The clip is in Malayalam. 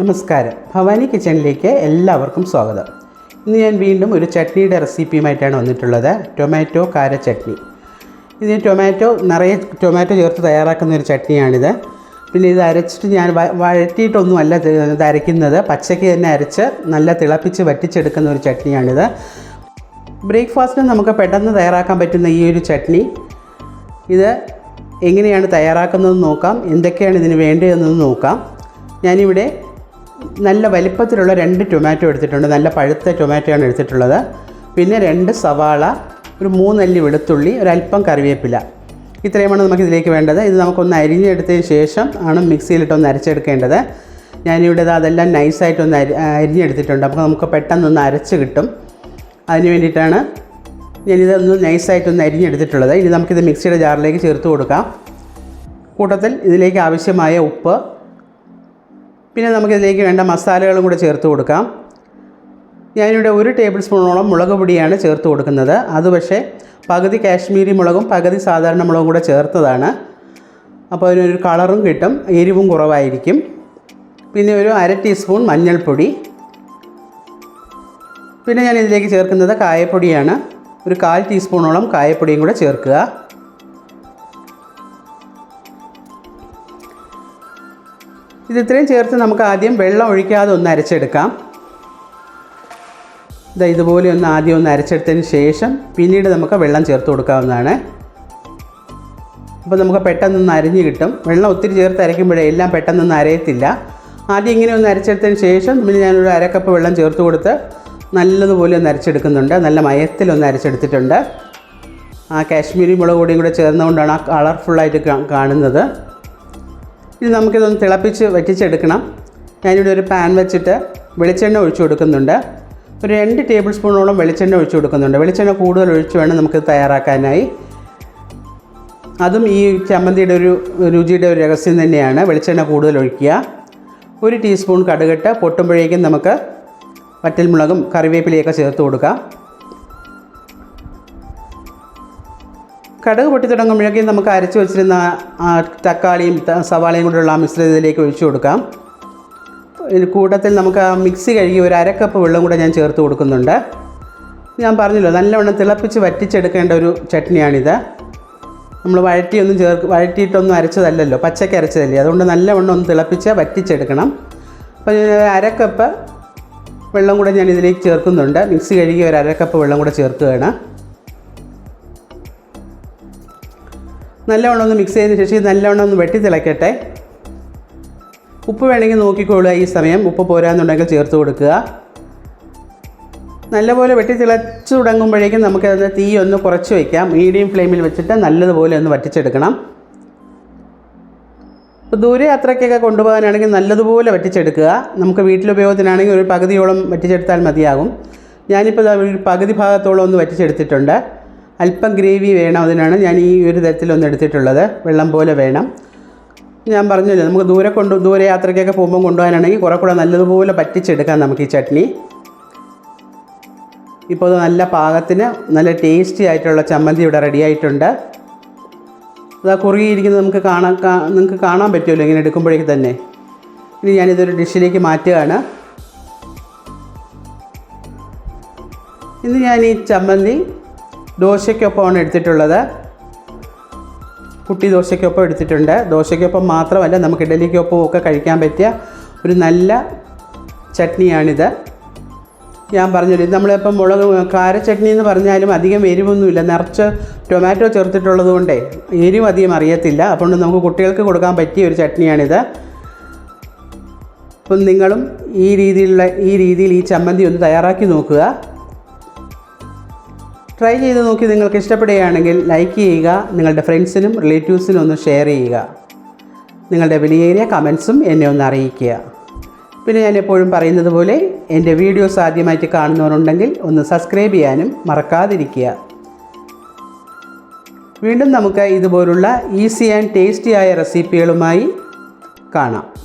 നമസ്കാരം. ഭവാനി കിച്ചണിലേക്ക് എല്ലാവർക്കും സ്വാഗതം. ഇന്ന് ഞാൻ വീണ്ടും ഒരു ചട്നിയുടെ റെസിപ്പിയുമായിട്ടാണ് വന്നിട്ടുള്ളത്. ടൊമാറ്റോ കാര ചട്നി. ഇതിന് ടൊമാറ്റോ നിറയെ ടൊമാറ്റോ ചേർത്ത് തയ്യാറാക്കുന്ന ഒരു ചട്നിയാണിത്. പിന്നെ ഇത് അരച്ചിട്ട് ഞാൻ വഴറ്റിയിട്ടൊന്നും ഇത് ഇത് അരയ്ക്കുന്നത്. പച്ചയ്ക്ക് തന്നെ അരച്ച് നല്ല തിളപ്പിച്ച് വറ്റിച്ചെടുക്കുന്ന ഒരു ചട്നിയാണിത്. ബ്രേക്ക്ഫാസ്റ്റിന് നമുക്ക് പെട്ടെന്ന് തയ്യാറാക്കാൻ പറ്റുന്ന ഈ ഒരു ചട്നി. ഇത് എങ്ങനെയാണ് തയ്യാറാക്കുന്നതെന്ന് നോക്കാം. എന്തൊക്കെയാണ് ഇതിന് വേണ്ടതെന്ന് നോക്കാം. ഞാനിവിടെ നല്ല വലിപ്പത്തിലുള്ള രണ്ട് ടൊമാറ്റോ എടുത്തിട്ടുണ്ട്. നല്ല പഴുത്ത ടൊമാറ്റോയാണ് എടുത്തിട്ടുള്ളത്. പിന്നെ രണ്ട് സവാള ഒരു മൂന്നല്ലി വെളുത്തുള്ളി ഒരല്പം കറിവേപ്പില. ഇത്രയുമാണ് നമുക്ക് ഇതിലേക്ക് വേണ്ടത്. ഇത് നമുക്കൊന്ന് അരിഞ്ഞെടുത്തതിന് ശേഷം ആണ് മിക്സിയിലിട്ടൊന്ന് അരച്ചെടുക്കേണ്ടത്. ഞാനിവിടെ അതെല്ലാം നൈസായിട്ടൊന്ന് അരി അരിഞ്ഞെടുത്തിട്ടുണ്ട്. അപ്പോൾ നമുക്ക് പെട്ടെന്നൊന്ന് അരച്ച് കിട്ടും. അതിന് വേണ്ടിയിട്ടാണ് ഞാനിതൊന്ന് നൈസായിട്ടൊന്ന് അരിഞ്ഞെടുത്തിട്ടുള്ളത്. ഇനി നമുക്കിത് മിക്സിയുടെ ജാറിലേക്ക് ചേർത്ത് കൊടുക്കാം. കൂട്ടത്തിൽ ഇതിലേക്ക് ആവശ്യമായ ഉപ്പ് പിന്നെ നമുക്കിതിലേക്ക് വേണ്ട മസാലകളും കൂടെ ചേർത്ത് കൊടുക്കാം. ഞാനിവിടെ ഒരു ടേബിൾ സ്പൂണോളം മുളക് പൊടിയാണ് ചേർത്ത് കൊടുക്കുന്നത്. അത് പക്ഷേ പകുതി കാശ്മീരി മുളകും പകുതി സാധാരണ മുളകും കൂടെ ചേർത്തതാണ്. അപ്പോൾ അതിനൊരു കളറും കിട്ടും എരിവും കുറവായിരിക്കും. പിന്നെ ഒരു അര ടീസ്പൂൺ മഞ്ഞൾപ്പൊടി. പിന്നെ ഞാൻ ഇതിലേക്ക് ചേർക്കുന്നത് കായപ്പൊടിയാണ്. ഒരു കാൽ ടീസ്പൂണോളം കായപ്പൊടിയും കൂടെ ചേർക്കുക. ഇത് ഇത്രയും ചേർത്ത് നമുക്ക് ആദ്യം വെള്ളം ഒഴിക്കാതെ ഒന്ന് അരച്ചെടുക്കാം. ഇതാ ഇതുപോലെ ഒന്ന് ആദ്യം ഒന്ന് അരച്ചെടുത്തതിന് ശേഷം പിന്നീട് നമുക്ക് വെള്ളം ചേർത്ത് കൊടുക്കാവുന്നതാണ്. അപ്പോൾ നമുക്ക് പെട്ടെന്നൊന്ന് അരിഞ്ഞ് കിട്ടും. വെള്ളം ഒത്തിരി ചേർത്ത് അരയ്ക്കുമ്പോഴേ എല്ലാം പെട്ടെന്നൊന്നും അരയത്തില്ല. ആദ്യം ഇങ്ങനെ ഒന്ന് അരച്ചെടുത്തതിന് ശേഷം പിന്നെ ഞാനൊരു അരക്കപ്പ് വെള്ളം ചേർത്ത് കൊടുത്ത് നല്ലതുപോലെ ഒന്ന് അരച്ചെടുക്കുന്നുണ്ട്. നല്ല മയത്തിലൊന്ന് അരച്ചെടുത്തിട്ടുണ്ട്. ആ കാശ്മീരി മുളക് പൊടിയും കൂടെ ചേർന്നുകൊണ്ടാണ് ആ കളർഫുള്ളായിട്ട് കാണുന്നത്. ഇനി നമുക്കിതൊന്ന് തിളപ്പിച്ച് വറ്റിച്ചെടുക്കണം. ഞാനിവിടെ ഒരു പാൻ വെച്ചിട്ട് വെളിച്ചെണ്ണ ഒഴിച്ചു കൊടുക്കുന്നുണ്ട്. ഒരു രണ്ട് ടേബിൾ സ്പൂണോളം വെളിച്ചെണ്ണ ഒഴിച്ചു കൊടുക്കുന്നുണ്ട്. വെളിച്ചെണ്ണ കൂടുതൽ ഒഴിച്ച് വേണം നമുക്ക് തയ്യാറാക്കാനായി. അതും ഈ ചമ്മന്തിയുടെ ഒരു രുചിയുടെ ഒരു രഹസ്യം തന്നെയാണ്. വെളിച്ചെണ്ണ കൂടുതൽ ഒഴിക്കുക. ഒരു ടീസ്പൂൺ കടുകിട്ട് പൊട്ടുമ്പോഴേക്കും നമുക്ക് വറ്റൽമുളകും കറിവേപ്പിലയൊക്കെ ചേർത്ത് കൊടുക്കുക കടുക് പൊട്ടി തുടങ്ങുമ്പോഴേക്കും നമുക്ക് അരച്ച് വെച്ചിരുന്ന തക്കാളിയും സവാളയും കൊണ്ടുള്ള ആ മിശ്രിതത്തിലേക്ക് ഒഴിച്ചു കൊടുക്കാം. കൂട്ടത്തിൽ നമുക്ക് ആ മിക്സി കഴുകി ഒരു അരക്കപ്പ് വെള്ളം കൂടെ ഞാൻ ചേർത്ത് കൊടുക്കുന്നുണ്ട്. ഞാൻ പറഞ്ഞല്ലോ നല്ലവണ്ണം തിളപ്പിച്ച് വറ്റിച്ചെടുക്കേണ്ട ഒരു ചട്നിയാണിത്. നമ്മൾ വഴറ്റിയൊന്നും ചേർക്ക് വഴറ്റിയിട്ടൊന്നും അരച്ചതല്ലല്ലോ പച്ചയ്ക്ക് അരച്ചതല്ലേ അതുകൊണ്ട് നല്ലവണ്ണം ഒന്ന് തിളപ്പിച്ച് വറ്റിച്ചെടുക്കണം. അപ്പോൾ ഞാൻ അരക്കപ്പ് വെള്ളം കൂടെ ഞാൻ ഇതിലേക്ക് ചേർക്കുന്നുണ്ട്. മിക്സ് കഴുകി ഒരു കപ്പ് വെള്ളം കൂടെ ചേർക്കുകയാണ്. നല്ലവണ്ണം ഒന്ന് മിക്സ് ചെയ്തതിന് ശേഷം നല്ലവണ്ണം ഒന്ന് വെട്ടി തിളക്കട്ടെ. ഉപ്പ് വേണമെങ്കിൽ നോക്കിക്കൊള്ളുക ഈ സമയം. ഉപ്പ് പോരാന്നുണ്ടെങ്കിൽ ചേർത്ത് കൊടുക്കുക. നല്ലപോലെ വെട്ടി തിളച്ചു തുടങ്ങുമ്പോഴേക്കും നമുക്കതിന് തീ ഒന്ന് കുറച്ച് വയ്ക്കാം മീഡിയം ഫ്ലെയിമിൽ വെച്ചിട്ട് നല്ലതുപോലെ ഒന്ന് വറ്റിച്ചെടുക്കണം. ഇപ്പോൾ ദൂരയാത്രയ്ക്കൊക്കെ കൊണ്ടുപോകാനാണെങ്കിൽ നല്ലതുപോലെ വറ്റിച്ചെടുക്കുക. നമുക്ക് വീട്ടിലുപയോഗത്തിനാണെങ്കിൽ ഒരു പകുതിയോളം വറ്റിച്ചെടുത്താൽ മതിയാകും. ഞാനിപ്പോൾ ഒരു പകുതി ഭാഗത്തോളം ഒന്ന് വറ്റിച്ചെടുത്തിട്ടുണ്ട്. അല്പം ഗ്രേവി വേണം അതിനാണ് ഞാൻ ഈ ഒരു തരത്തിലൊന്ന് എടുത്തിട്ടുള്ളത്. വെള്ളം പോലെ വേണം. ഞാൻ പറഞ്ഞില്ലേ നമുക്ക് ദൂരെ കൊണ്ട് ദൂരെ യാത്രയ്ക്കൊക്കെ പോകുമ്പോൾ കൊണ്ടുപോകാനാണെങ്കിൽ കുറേ കൂടെ നല്ലതുപോലെ പറ്റിച്ചെടുക്കാം നമുക്ക് ഈ ചട്നി. ഇപ്പോൾ നല്ല പാകത്തിന് നല്ല ടേസ്റ്റി ആയിട്ടുള്ള ചമ്മന്തി ഇവിടെ റെഡി ആയിട്ടുണ്ട്. അത് കുറുകിയിരിക്കുന്നത് നമുക്ക് കാണാൻ നിങ്ങൾക്ക് കാണാൻ പറ്റുമല്ലോ ഇങ്ങനെ എടുക്കുമ്പോഴേക്ക് തന്നെ. ഇനി ഞാനിതൊരു ഡിഷിലേക്ക് മാറ്റുകയാണ്. ഇന്ന് ഞാൻ ഈ ചമ്മന്തി ദോശയ്ക്കൊപ്പമാണ് എടുത്തിട്ടുള്ളത്. കുട്ടി ദോശയ്ക്കൊപ്പം എടുത്തിട്ടുണ്ട്. ദോശയ്ക്കൊപ്പം മാത്രമല്ല നമുക്ക് ഇഡലിക്കൊപ്പം ഒക്കെ കഴിക്കാൻ പറ്റിയ ഒരു നല്ല ചട്നിയാണിത്. ഞാൻ പറഞ്ഞല്ലോ ഇത് നമ്മളിപ്പം മുളക് കാര ചട്നി എന്ന് പറഞ്ഞാലും അധികം എരിവൊന്നുമില്ല. നിറച്ച് ടൊമാറ്റോ ചേർത്തിട്ടുള്ളത് കൊണ്ടേ എരിവ് അധികം അറിയത്തില്ല. അതുകൊണ്ട് നമുക്ക് കുട്ടികൾക്ക് കൊടുക്കാൻ പറ്റിയ ഒരു ചട്നിയാണിത്. അപ്പം നിങ്ങളും ഈ രീതിയിലുള്ള ഈ രീതിയിൽ ഈ ചമ്മന്തി ഒന്ന് തയ്യാറാക്കി നോക്കുക. ട്രൈ ചെയ്ത് നോക്കി നിങ്ങൾക്ക് ഇഷ്ടപ്പെടുകയാണെങ്കിൽ ലൈക്ക് ചെയ്യുക. നിങ്ങളുടെ ഫ്രണ്ട്സിനും റിലേറ്റീവ്സിനും ഒന്ന് ഷെയർ ചെയ്യുക. നിങ്ങളുടെ വിലയേറിയ കമൻസും എന്നെ ഒന്ന് അറിയിക്കുക. പിന്നെ ഞാൻ എപ്പോഴും പറയുന്നത് പോലെ എന്റെ വീഡിയോസ് ആദ്യമായിട്ട് കാണുന്നവരുണ്ടെങ്കിൽ ഒന്ന് സബ്സ്ക്രൈബ് ചെയ്യാനും മറക്കാതിരിക്കുക. വീണ്ടും നമുക്ക് ഇതുപോലുള്ള ഈസി ആൻഡ് ടേസ്റ്റി ആയ റെസിപ്പികളുമായി കാണാം.